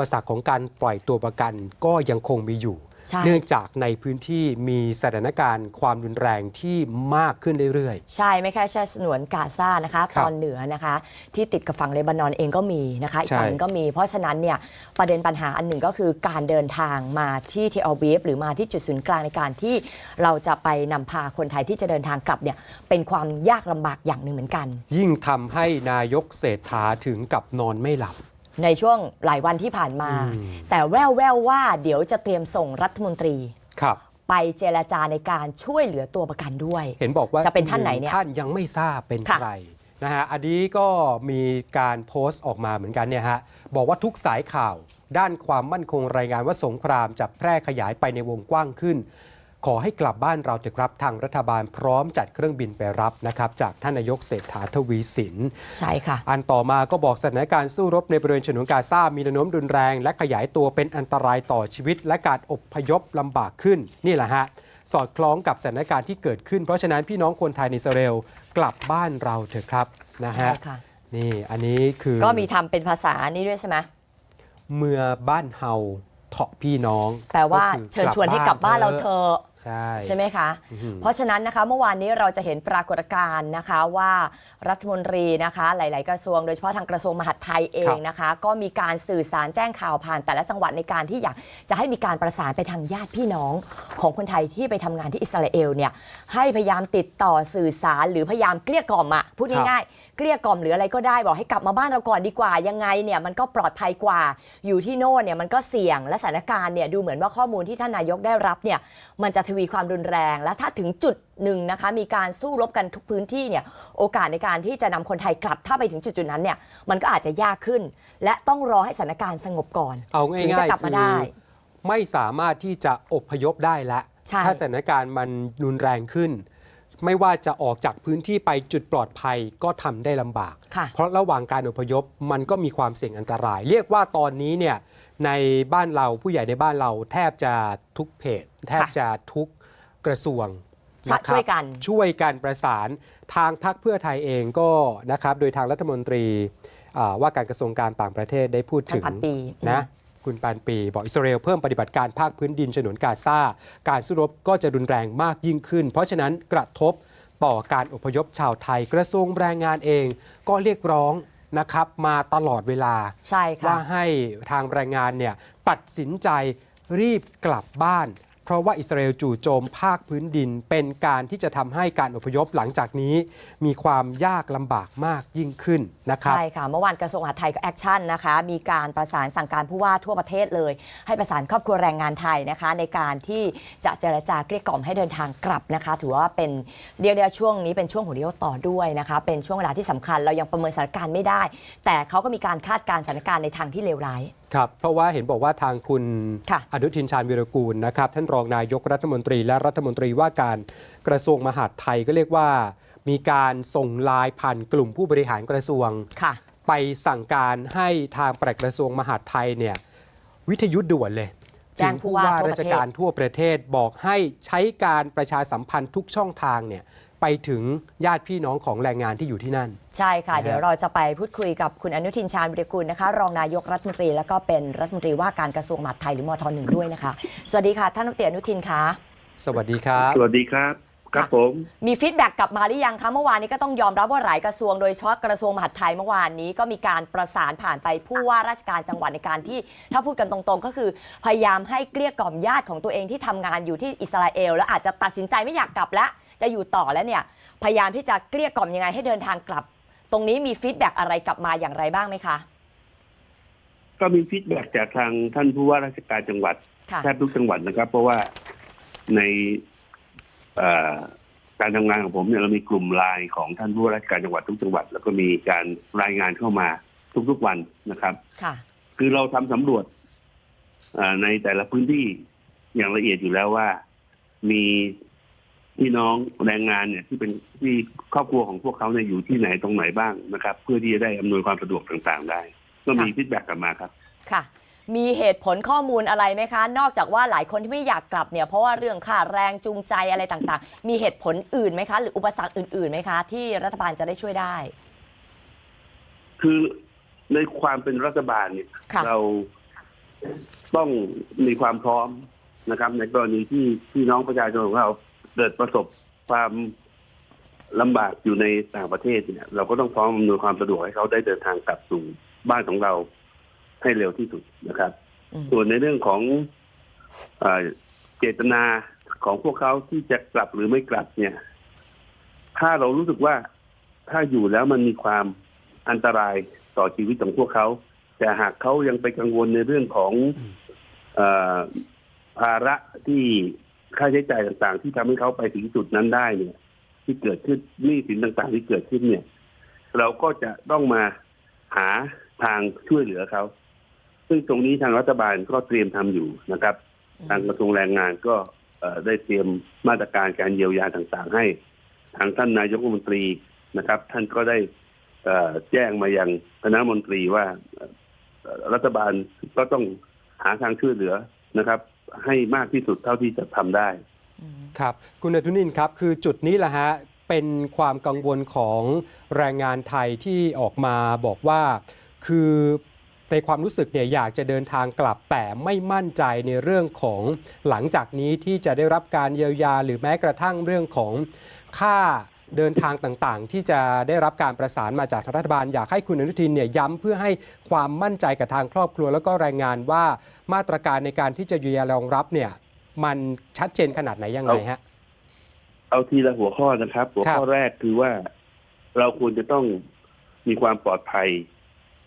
ปสรรคของการปล่อยตัวประกันก็ยังคงมีอยู่ใช่เนื่องจากในพื้นที่มีสถานการณ์ความรุนแรงที่มากขึ้นเรื่อยใช่ไม่แค่แค่สนวนกาซานะคะครับตอนเหนือนะคะ ที่ติดกับฝั่งเลบานอนเองก็มีนะคะอีกใช่ฝั่งหนึงก็มี เพราะฉะนั้นเนี่ยประเด็นปัญหาอันหนึ่งก็คือการเดินทางมาที่เทอวีฟหรือมาที่จุดศูนย์กลางในการที่เราจะไปนำพาคนไทยที่จะเดินทางกลับเนี่ยเป็นความยากลำบากอย่างหนึ่งเหมือนกันๆยิ่งทำให้นายกเศรษฐาถึงกับนอนไม่หลับ ในช่วงหลายวันที่ผ่านมาอืมแต่แววแววๆว่าเดี๋ยวจะเตรียมส่งรัฐมนตรีครับ ไปเจรจาในการช่วยเหลือตัวประกันด้วย เห็นบอกว่าจะเป็นท่านไหนเนี่ยท่านยังไม่ทราบเป็นค่ะใครนะฮะอันนี้ก็มีการโพสต์ออกมาเหมือนกันเนี่ยฮะบอกว่าทุกสายข่าวด้านความมั่นคงรายงานว่าสงครามจะแพร่ขยายไปในวงกว้างขึ้น ขอให้กลับบ้านเราเถอะครับทางรัฐบาลพร้อมจัดเครื่องบินไปรับนะครับจากท่านนายกเศรษฐาทวีสินใช่ค่ะ อันต่อมาก็บอกสถานการณ์สู้รบในบริเวณฉนวนกาซามีแนวโน้มรุนแรง และขยายตัวเป็นอันตรายต่อชีวิต และการอพยพลำบากขึ้นนี่แหละฮะสอดคล้องกับสถานการณ์ที่เกิดขึ้น เพราะฉะนั้นพี่น้องคนไทยในอิสราเอลกลับบ้านเราเถอะครับนะฮะใช่ค่ะนี่อันนี้คือก็มีทำเป็นภาษานี้ด้วยใช่ไหมเมื่อบ้านเฮา เถาะพี่น้องแปลว่าก็คือเชิญชวนให้กลับบ้านเราเธอะใช่ใช่ไหมคะ อื้อหือ เพราะฉะนั้นนะคะเมื่อวานนี้เราจะเห็นปรากฏการณ์นะคะว่ารัฐมนตรีนะคะหลาย ๆ กระทรวง โดยเฉพาะทางกระทรวงมหาดไทยเองนะคะ ก็มีการสื่อสารแจ้งข่าวผ่าน แต่ละจังหวัดในการที่อยากจะให้มีการประสานไปทางญาติพี่น้องของคนไทยที่ไปทำงานที่อิสราเอลเนี่ยให้พยายามติดต่อสื่อสารหรือพยายามเกลี้ยกล่อมอะพูดง่ายๆเกลี้ยกล่อมหรืออะไรก็ได้บอกให้กลับมาบ้านเราก่อนดีกว่ายังไงเนี่ยมันก็ปลอดภัยกว่าอยู่ที่โน่นเนี่ยมันก็เสี่ยงและสถานการณ์เนี่ยดูเหมือนว่าข้อมูลที่ท่านนายกได้รับเนี่ยมันจะทวีความรุนแรง และถ้าถึงจุดหนึ่งนะคะมีการสู้รบกันทุกพื้นที่เนี่ยโอกาสในการที่จะนำคนไทยกลับถ้าไปถึงจุดจุดๆนั้นเนี่ยมันก็อาจจะยากขึ้น และต้องรอให้สถานการณ์สงบก่อนเอาถึงจะง่ายกลับๆมาคืได้อไม่สามารถที่จะอพยพได้แล้วใช่ถ้าสถานการณ์มันรุนแรงขึ้น ไม่ว่าจะออกจากพื้นที่ไปจุดปลอดภัยก็ทำได้ลำบาก ค่ะ เพราะระหว่างการอพยพมันก็มีความเสี่ยงอันตราย เรียกว่าตอนนี้เนี่ยในบ้านเราผู้ใหญ่ในบ้านเราแทบจะทุกเพจ แทบจะทุกกระทรวงช่วยนะครับช่วยกัน ช่วยกันประสานทางพักเพื่อไทยเองก็นะครับโดยทางรัฐมนตรีอ่าว่าการกระทรวงการต่างประเทศได้พูดถึงท่านพันปีนะ คุณปานปีบอกอิสราเอลเพิ่มปฏิบัติการภาคพื้นดินฉนวนกาซาการสู้รบก็จะรุนแรงมากยิ่งขึ้น เพราะฉะนั้นกระทบต่อการอพยพชาวไทยกระทรวงแรงงานเอง ก็เรียกร้องนะครับมาตลอดเวลาใช่ค่ะว่าให้ทางแรงงานเนี่ยตัดสินใจรีบกลับบ้านเพ ราะว่าอิสราเอลจู่โจมภาคพื้นดิน เป็นการที่จะทำให้การอพยพหลังจากนี้ มีความยากลำบากมากยิ่งขึ้นนะครับใช่ค่ะ เมื่อวานกระทรวงมหาดไทยก็แอคชั่นนะคะ มีการประสานสั่งการผู้ว่าทั่วประเทศเลย ให้ประสานครอบครัวแรงงานไทยนะคะ ในการที่จะเจรจาเกลี้ยกล่อมให้เดินทางกลับนะคะ ถือว่าเป็นเรียกได้ว่าช่วงนี้เป็นช่วงหัวเรียวต่อด้วยนะคะ เป็นช่วงเวลาที่สำคัญเรายังประเมินสถานการณ์ไม่ได้ แต่เขาก็มีการคาดการณ์สถานการณ์ในทางที่เลวร้าย ครับ เพราะว่าเห็นบอกว่าทางคุณค่ะอนุทินชาญวิรกูลนะครับ ท่านรองนายกรัฐมนตรีและรัฐมนตรีว่าการกระทรวงมหาดไทยก็เรียกว่า มีการส่งไลายผ่านกลุ่มผู้บริหารกระทรวงค่ะไปสั่งการให้ทางปลัดกระทรวงมหาดไทยเนี่ยวิทยุด่วนเลยแจ้งผู้ว่าทั่วประเทศราชการทั่วประเทศบอกให้ใช้การประชาสัมพันธ์ทุกช่องทางเนี่ย ไปถึงญาติพี่น้องของแรงงานที่อยู่ที่นั่น ใช่ค่ะ นะฮะ เดี๋ยวเราจะไปพูดคุยกับคุณอนุทินชาญวิรกุลนะคะ รองนายกรัฐมนตรีแล้วก็เป็นรัฐมนตรีว่าการกระทรวงมหาดไทยหรือมทหนึ่งด้วยนะคะ สวัสดีค่ะ ท่านรัฐมนตรีอนุทินคะสวัสดีครับ สวัสดีครับ ครับผม มีฟีดแบ็กกลับมาหรือยังคะเมื่อวานนี้ก็ต้องยอมรับว่าหลายกระทรวงโดยเฉพาะกระทรวงมหาดไทยเมื่อวานนี้ก็มีการประสานผ่านไปผู้ว่าราชการจังหวัดในการที่ถ้าพูดกันตรงๆ ก็คือ พยายามให้เกลี้ยกล่อมญาติของตัวเองที่ทำงานอยู่ที่อิสราเอล แล้วอาจจะตัดสินใจไม่อยากกลับแล้ว จะอยู่ต่อแล้วเนี่ยพยายามที่จะเกลี้ยกล่อมยังไงให้เดินทางกลับ ตรงนี้มีฟีดแบ็กอะไรกลับมาอย่างไรบ้างไหมคะ ก็มีฟีดแบ็กจากทางท่านผู้ว่าราชการจังหวัดค่ะแทบทุกจังหวัดนะครับ เพราะว่าในเอ่อการทำงานของผมเนี่ยเรามีกลุ่มไลน์ของท่านผู้ว่าราชการจังหวัดทุกจังหวัด แล้วก็มีการรายงานเข้ามาทุกๆวันนะครับค่ะคือเราทำสำรวจเอ่อในแต่ละพื้นที่อย่างละเอียดอยู่แล้วว่า มี พี่น้องแรงงานเนี่ยที่เป็นที่ครอบครัวของพวกเขาเนี่ยอยู่ที่ไหนตรงไหนบ้างนะครับ เพื่อที่จะได้อำนวยความสะดวกต่างๆ ได้ก็มีค่ะฟีดแบ็กกลับมาครับค่ะ มีเหตุผลข้อมูลอะไรไหมคะ นอกจากว่าหลายคนที่ไม่อยากกลับเนี่ยเพราะว่าเรื่องค่าแรงจูงใจอะไรต่างๆ มีเหตุผลอื่นไหมคะ หรืออุปสรรคอื่นๆไหมคะ ที่รัฐบาลจะได้ช่วยได้ คือในความเป็นรัฐบาลเนี่ยค่ะเราต้องมีความพร้อมนะครับ ในกรณีที่พี่น้องประชาชนของเรา เกิดประสบความลำบากอยู่ในต่างประเทศเนี่ย เราก็ต้องพร้อมอำนวยความสะดวกให้เขาได้เดินทางกลับสู่บ้านของเราให้เร็วที่สุดนะครับอืมส่วนในเรื่องของเอ่อเจตนาของพวกเขาที่จะกลับหรือไม่กลับเนี่ย ถ้าเรารู้สึกว่าถ้าอยู่แล้วมันมีความอันตรายต่อชีวิตของพวกเขา แต่หากเขายังไปกังวลในเรื่องของเออภาระที่ ค่าใช้จ่ายต่างๆ ที่ทำให้เขาไปถึงจุดนั้นได้เนี่ย ที่เกิดขึ้นหนี้สินต่างๆ ที่เกิดขึ้นเนี่ย เราก็จะต้องมาหาทางช่วยเหลือเขาซึ่งตรงนี้ทางรัฐบาลก็เตรียมทำอยู่นะครับ ทางกระทรวงแรงงานก็ได้เตรียมมาตรการการเยียวยาต่างๆ ให้ ทางท่านนายกรัฐมนตรีนะครับ ท่านก็ได้แจ้งมายังคณะมนตรีว่ารัฐบาลก็ต้องหาทางช่วยเหลือนะครับ ให้มากที่สุดเท่าที่จะทำได้ ครับ คุณอนุนินครับ คือจุดนี้แหละฮะ เป็นความกังวลของแรงงานไทยที่ออกมาบอกว่าคือในความรู้สึกเนี่ยอยากจะเดินทางกลับแต่ไม่มั่นใจในเรื่องของหลังจากนี้ที่จะได้รับการเยียวยา หรือแม้กระทั่งเรื่องของค่า เดินทางต่างๆ ที่จะได้รับการประสานมาจากทางรัฐบาล อยากให้คุณอนุทินเนี่ยย้ำเพื่อให้ความมั่นใจกับทางครอบครัว แล้วก็แรงงานว่ามาตรการในการที่จะเยียวยารองรับเนี่ยมันชัดเจนขนาดไหนยังไงฮะ เอาทีละหัวข้อนะครับ หัวข้อครับแรกคือว่าเราควรจะต้องมีความปลอดภัย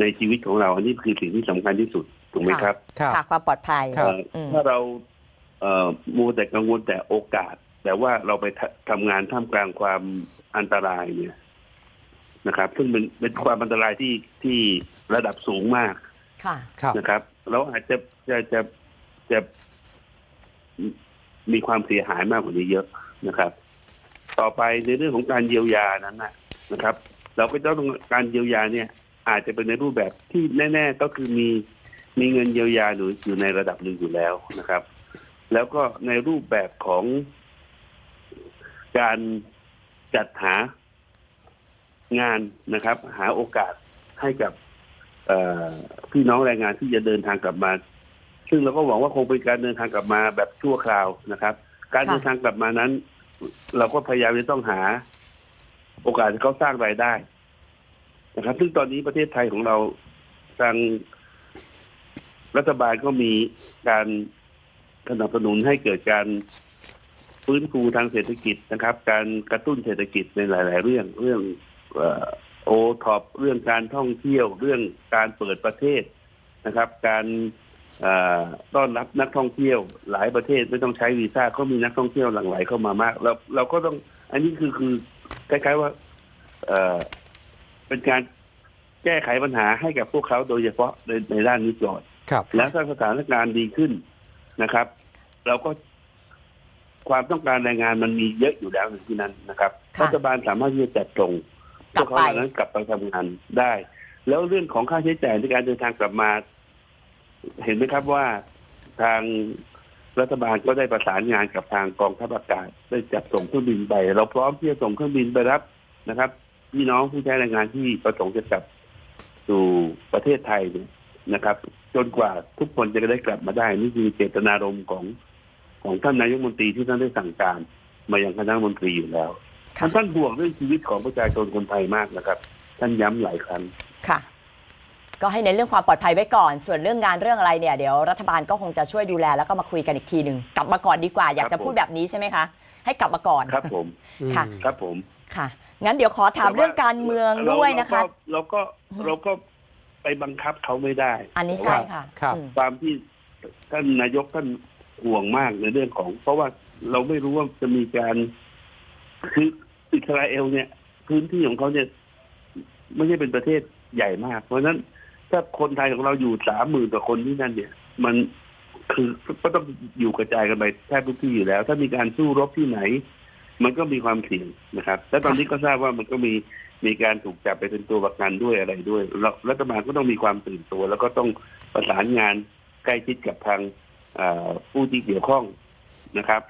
ในชีวิตของเราอันนี้คือสิ่งที่สำคัญที่สุดถูกไหมครับครับค่ะความปลอดภัยครับเอ่ออมถ้าเราเอ่อมัวแต่กังวลแต่โอกาส แต่ว่าเราไปทำทำงานท่ามกลางความอันตรายเนี่ยนะครับ ซึ่งเป็นเป็นความอันตรายที่ที่ระดับสูงมากค่ะครับนะครับ เราอาจจะจะจะจะมีความเสียหายมากกว่านี้เยอะนะครับ ต่อไปในเรื่องของการเยียวยานั้นนะนะครับ เราก็ต้องการเยียวยาเนี่ย อาจจะเป็นในรูปแบบที่แน่ ๆ ก็คือมีมีเงินเยียวยาอยู่อยู่ในระดับหนึ่งอยู่แล้วนะครับ แล้วก็ในรูปแบบของ การจัดหางานนะครับ หาโอกาสให้กับพี่น้องแรงงานที่จะเดินทางกลับมา ซึ่งเราก็หวังว่าคงเป็นการเดินทางกลับมาแบบชั่วคราวนะครับ การเดินทางกลับมานั้น เราก็พยายามจะต้องหา โอกาสให้เขาสร้างรายได้นะครับ ซึ่งตอนนี้ประเทศไทยของเราทางรัฐบาลก็มีการสนับสนุนให้เกิดการ ฟื้นฟูทางเศรษฐกิจนะครับ การกระตุ้นเศรษฐกิจในหลาย ๆ เรื่องเรื่องโอท็อปเรื่องการท่องเที่ยวเรื่องการเปิดประเทศนะครับ การเอ่อต้อนรับนักท่องเที่ยว หลายประเทศไม่ต้องใช้วีซ่าก็มีนักท่องเที่ยวหลั่งไหลเข้ามามากเราเราก็ต้อง อันนี้คือคือคล้ายๆว่าเอ่อเป็นการแก้ไขปัญหาให้กับพวกเขาโดยเฉพาะในในด้านนี้ก่อนครับแล้วถ้าสถานการณ์ดีขึ้นนะครับ เราก็ ความต้องการแรงงานมันมีเยอะอยู่แล้วในที่นั้นนะครับค่ะรัฐบาลสามารถที่จะจัดส่งพกลัวบกเขาไปเหล่านั้นกลับไปทำงานได้ แล้วเรื่องของค่าใช้จ่ายในการเดินทางกลับมา เห็นไหมครับว่าทางรัฐบาลก็ได้ประสานงานกับทางกองทัพอากาศได้จัดส่งเครื่องบินไปเราพร้อมที่จะส่งเครื่องบินไปรับนะครับ พี่น้องผู้ใช้แรงงานที่ประสงค์จะกลับสู่ประเทศไทยเนี่ยนะครับ จนกว่าทุกคนจะได้กลับมาได้ นี่คือเจตนารมณ์ของ ของท่านนายกรัฐมนตรีที่ท่านได้สั่งการ มายังคณะรัฐมนตรีอยู่แล้วค่ะท่านห่วงเรื่องชีวิตของประชาชนคนไทยมากนะครับ ท่านย้ำหลายครั้งค่ะ ก็ให้เน้นเรื่องความปลอดภัยไว้ก่อน ส่วนเรื่องงานเรื่องอะไรเนี่ยเดี๋ยวรัฐบาลก็คงจะช่วยดูแลแล้วก็มาคุยกันอีกทีหนึ่งกลับมาก่อนดีกว่า อยากจะครับผมพูดแบบนี้ใช่ไหมคะ ให้กลับมาก่อนครับผมค่ะอืมครับผมค่ะ งั้นเดี๋ยวขอถามเรื่องการเมืองด้วยนะคะเราก็เราก็ไปบังคับเขาไม่ได้ อันนี้ใช่ค่ะครับอืมความที่ท่านนายกท่าน ห่วงมากในเรื่องของ เพราะว่าเราไม่รู้ว่าจะมีการคืออิสราเอลเนี่ย พื้นที่ของเขาเนี่ย ไม่ใช่เป็นประเทศใหญ่มาก เพราะฉะนั้นถ้าคนไทยของเราอยู่สามหมื่นกว่าคนที่นั่นเนี่ย มันคือก็ต้องอยู่กระจายกันไปแทบทุกที่อยู่แล้ว ถ้ามีการสู้รบที่ไหน มันก็มีความเสี่ยงนะครับ และตอนนี้ก็ทราบว่ามันก็มีมีการถูกจับไปเป็นตัวประกันด้วยอะไรด้วยรารัฐบาลก็ต้องมีความตื่นตัว แล้วก็ต้องประสานงานใกล้ชิดกับทาง ผู้ที่เกี่ยวข้องนะครับ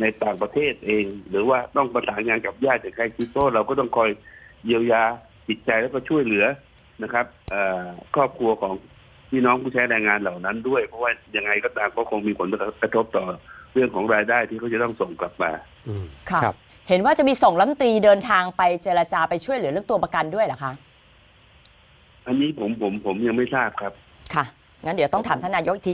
ในต่างประเทศเอง หรือว่าต้องประสานงานกับญาติอย่างใกล้ชิดเพราะเราก็ต้องคอยเยียวยาจิตใจแล้วก็ช่วยเหลือนะครับเอ่อครอบครัวของพี่น้องผู้ใช้แรงงานเหล่านั้นด้วย เพราะว่ายังไงก็ตามก็คงมีผลกระทบต่อเรื่องของรายได้ที่เขาจะต้องส่งกลับมาอืมค่ะครับ เห็นว่าจะมีส่งรัฐมนตรีเดินทางไปเจรจาไปช่วยเหลือเรื่องตัวประกันด้วยเหรอคะ อันนี้ผมผมผมยังไม่ทราบครับ ค่ะ งั้นเดี๋ยวต้องถามท่านนายกอีกที